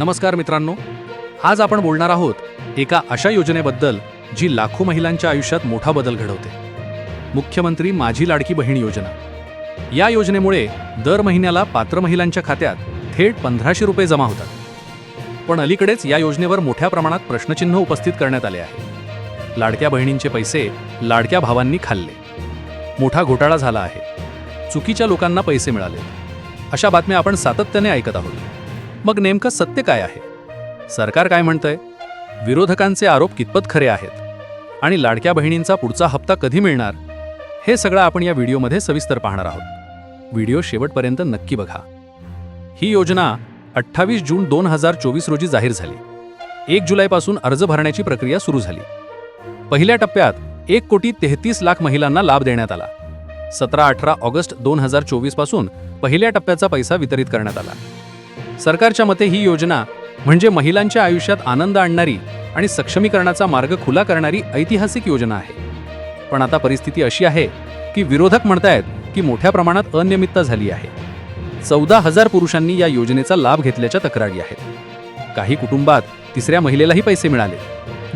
नमस्कार मित्रांनो. आज आपण बोलणार आहोत एका अशा योजनेबद्दल जी लाखो महिलांच्या आयुष्यात मोठा बदल घडवते. मुख्यमंत्री माझी लाडकी बहीण योजना. या योजनेमुळे दर महिन्याला पात्र महिलांच्या खात्यात थेट पंधराशे रुपये जमा होतात. पण अलीकडेच या योजनेवर मोठ्या प्रमाणात प्रश्नचिन्ह उपस्थित करण्यात आले आहे. लाडक्या बहिणींचे पैसे लाडक्या भावांनी खाल्ले. मोठा घोटाळा झाला आहे. चुकीच्या लोकांना पैसे मिळाले. अशा बातम्या आपण सातत्याने ऐकत आहोत. मग नेमकं सत्य काय आहे? सरकार काय म्हणतंय? विरोधकांचे आरोप कितपत खरे आहेत? आणि लाडक्या बहिणींचा पुढचा हप्ता कधी मिळणार? हे सगळं आपण या व्हिडिओमध्ये सविस्तर पाहणार आहोत. व्हिडिओ शेवटपर्यंत नक्की बघा. ही योजना अठ्ठावीस जून दोन हजार चोवीस रोजी जाहीर झाली. एक जुलैपासून अर्ज भरण्याची प्रक्रिया सुरू झाली. पहिल्या टप्प्यात एक कोटी तेहतीस लाख महिलांना लाभ देण्यात आला. सतरा अठरा ऑगस्ट दोन हजार चोवीसपासून पहिल्या टप्प्याचा पैसा वितरित करण्यात आला. सरकारच्या मते ही योजना म्हणजे महिलांच्या आयुष्यात आनंद आणणारी आणि सक्षमीकरणाचा मार्ग खुला करणारी ऐतिहासिक योजना आहे. पण आता परिस्थिती अशी आहे की विरोधक म्हणतायत की मोठ्या प्रमाणात अनियमितता झाली आहे. चौदा हजार पुरुषांनी या योजनेचा लाभ घेतल्याच्या तक्रारी आहेत. काही कुटुंबात तिसऱ्या महिलेलाही पैसे मिळाले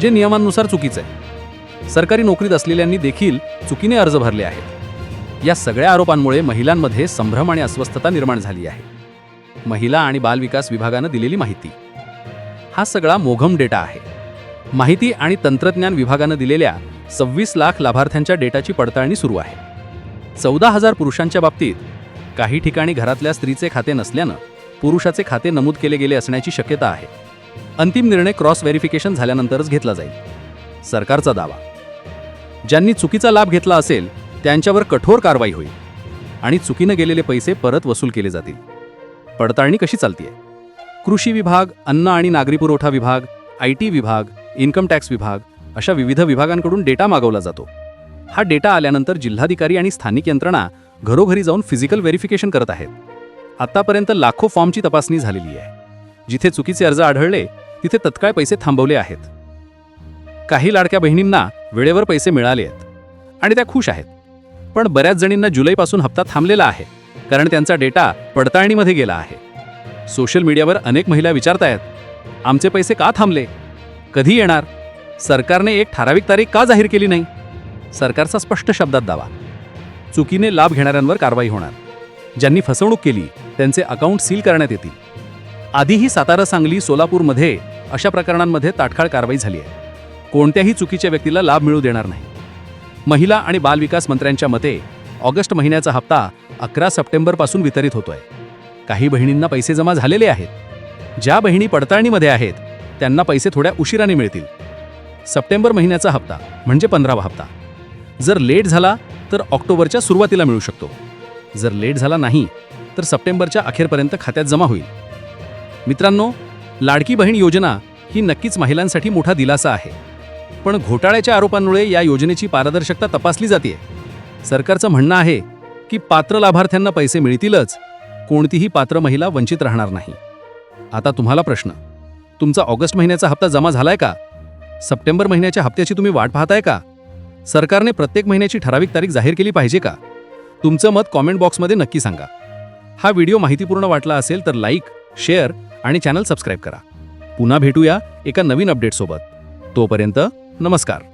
जे नियमांनुसार चुकीचं आहे. सरकारी नोकरीत असलेल्यांनी देखील चुकीने अर्ज भरले आहेत. या सगळ्या आरोपांमुळे महिलांमध्ये संभ्रम आणि अस्वस्थता निर्माण झाली आहे. महिला आणि बालविकास विभागानं दिलेली माहिती. हा सगळा मोघम डेटा आहे. माहिती आणि तंत्रज्ञान विभागानं दिलेल्या सव्वीस लाख लाभार्थ्यांच्या डेटाची पडताळणी सुरू आहे. चौदा हजार पुरुषांच्या बाबतीत काही ठिकाणी घरातल्या स्त्रीचे खाते नसल्यानं पुरुषाचे खाते नमूद केले गेले असण्याची शक्यता आहे. अंतिम निर्णय क्रॉस व्हेरिफिकेशन झाल्यानंतरच घेतला जाईल. सरकारचा दावा. ज्यांनी चुकीचा लाभ घेतला असेल त्यांच्यावर कठोर कारवाई होईल आणि चुकीनं गेलेले पैसे परत वसूल केले जातील. पडताळणी कशी चालतीये? कृषी विभाग अन्न आणि नागरी पुरवठा विभाग आय टी विभाग इन्कम टॅक्स विभाग अशा विविध विभागांकडून डेटा मागवला जातो. हा डेटा आल्यानंतर जिल्हाधिकारी आणि स्थानिक यंत्रणा घरोघरी जाऊन फिजिकल व्हेरिफिकेशन करत आहेत. आतापर्यंत लाखो फॉर्मची तपासणी झालेली आहे. जिथे चुकीचे अर्ज आढळले तिथे तत्काळ पैसे थांबवले आहेत. काही लाडक्या बहिणींना वेळेवर पैसे मिळाले आहेत आणि त्या खुश आहेत. पण बऱ्याच जणींना जुलैपासून हप्ता थांबलेला आहे. कारण त्यांचा डेटा पडताळणीमध्ये गेला आहे. सोशल मीडियावर अनेक महिला विचारतायत आमचे पैसे का थांबले? कधी येणार? सरकारने एक ठराविक तारीख का जाहीर केली नाही? सरकारचा स्पष्ट शब्दात दावा. चुकीने लाभ घेणाऱ्यांवर कारवाई होणार. ज्यांनी फसवणूक केली त्यांचे अकाउंट सील करण्यात येतील. आधीही सातारा सांगली सोलापूरमध्ये अशा प्रकरणांमध्ये तात्काळ कारवाई झाली आहे. कोणत्याही चुकीच्या व्यक्तीला लाभ मिळू देणार नाही. महिला आणि बालविकास मंत्र्यांच्या मते ऑगस्ट महिन्याचा हप्ता अकरा सप्टेंबरपासून वितरित होतोय. काही बहिणींना पैसे जमा झालेले आहेत. ज्या बहिणी पडताळणीमध्ये आहेत त्यांना पैसे थोड्या उशिराने मिळतील. सप्टेंबर महिन्याचा हप्ता म्हणजे पंधरावा हप्ता. जर लेट झाला तर ऑक्टोबरच्या सुरुवातीला मिळू शकतो. जर लेट झाला नाही तर सप्टेंबरच्या अखेरपर्यंत खात्यात जमा होईल. मित्रांनो लाडकी बहीण योजना ही नक्कीच महिलांसाठी मोठा दिलासा आहे. पण घोटाळ्याच्या आरोपांमुळे या योजनेची पारदर्शकता तपासली जाते सरकारचं म्हणणं आहे की पात्र लाभार्थ्यांना पैसे मिळतीलच. कोणतीही पात्र महिला वंचित राहणार नाही. आता तुम्हाला प्रश्न. तुमचा ऑगस्ट महिन्याचा हप्ता जमा झालाय का? सप्टेंबर महिन्याच्या हप्त्याची तुम्ही वाट पाहताय का? सरकारने प्रत्येक महिन्याची ठराविक तारीख जाहीर केली पाहिजे का? तुमचं मत कॉमेंट बॉक्समध्ये नक्की सांगा. हा व्हिडिओ माहितीपूर्ण वाटला असेल तर लाईक शेअर आणि चॅनल सबस्क्राईब करा. पुन्हा भेटूया एका नवीन अपडेटसोबत. तोपर्यंत नमस्कार.